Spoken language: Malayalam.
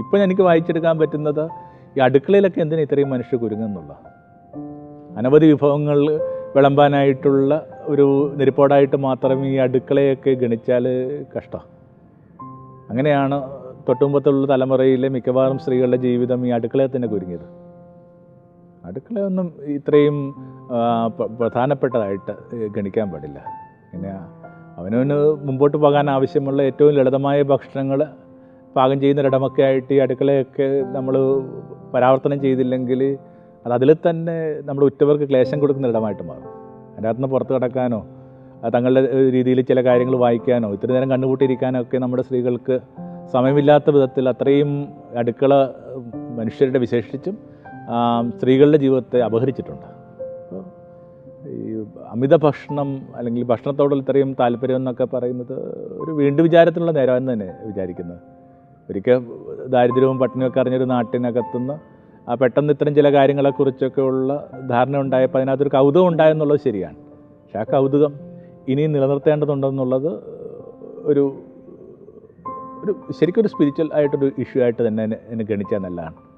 ഇപ്പം എനിക്ക് വായിച്ചെടുക്കാൻ പറ്റുന്നത് ഈ അടുക്കളയിലൊക്കെ എന്തിനാ ഇത്രയും മനുഷ്യ കുരുങ്ങുന്നുള്ള അനവധി വിഭവങ്ങൾ വിളമ്പാനായിട്ടുള്ള ഒരു നെരിപ്പോടായിട്ട് മാത്രം ഈ അടുക്കളയൊക്കെ ഗണിച്ചാൽ കഷ്ടം. അങ്ങനെയാണ് തൊട്ടുമുമ്പത്തുള്ള തലമുറയിലെ മിക്കവാറും സ്ത്രീകളുടെ ജീവിതം ഈ അടുക്കളയിൽ തന്നെ കുരുങ്ങിയത്. അടുക്കളയൊന്നും ഇത്രയും പ്രധാനപ്പെട്ടതായിട്ട് ഗണിക്കാൻ പാടില്ല. പിന്നെ അവനവന് മുമ്പോട്ട് പോകാൻ ആവശ്യമുള്ള ഏറ്റവും ലളിതമായ ഭക്ഷണങ്ങൾ പാകം ചെയ്യുന്നൊരിടമൊക്കെ ആയിട്ട് ഈ അടുക്കളയൊക്കെ നമ്മൾ പരാവർത്തനം ചെയ്തില്ലെങ്കിൽ അത് അതിൽ തന്നെ നമ്മൾ ഉറ്റവർക്ക് ക്ലേശം കൊടുക്കുന്ന ഇടമായിട്ട് മാറും. അതിനകത്ത് നിന്ന് പുറത്ത് കിടക്കാനോ തങ്ങളുടെ രീതിയിൽ ചില കാര്യങ്ങൾ വായിക്കാനോ ഇത്രയും നേരം കണ്ണുകൂട്ടിയിരിക്കാനോ ഒക്കെ നമ്മുടെ സ്ത്രീകൾക്ക് സമയമില്ലാത്ത വിധത്തിൽ അത്രയും അടുക്കള മനുഷ്യരുടെ വിശേഷിച്ചും സ്ത്രീകളുടെ ജീവിതത്തെ അപഹരിച്ചിട്ടുണ്ട്. ഈ അമിത ഭക്ഷണം അല്ലെങ്കിൽ ഭക്ഷണത്തോടുള്ള ഇത്രയും താല്പര്യം എന്നൊക്കെ പറയുന്നത് ഒരു വീണ്ടും വിചാരത്തിലുള്ള നേരമെന്ന് തന്നെ വിചാരിക്കുന്നത്. ഒരിക്കൽ ദാരിദ്ര്യവും പട്ടിണിയൊക്കെ അറിഞ്ഞൊരു നാട്ടിനകത്തുനിന്ന് ആ പെട്ടെന്ന് ഇത്തരം ചില കാര്യങ്ങളെക്കുറിച്ചൊക്കെ ഉള്ള ധാരണ ഉണ്ടായപ്പോൾ അതിനകത്തൊരു കൗതുകം ഉണ്ടായെന്നുള്ളത് ശരിയാണ്. പക്ഷെ ആ കൗതുകം ഇനിയും നിലനിർത്തേണ്ടതുണ്ടെന്നുള്ളത് ഒരു ഒരു ശരിക്കും ഒരു സ്പിരിച്വൽ ആയിട്ടൊരു ഇഷ്യൂ ആയിട്ട് തന്നെ എന്നെ- ഗണിച്ചാൽ നല്ലതാണ്.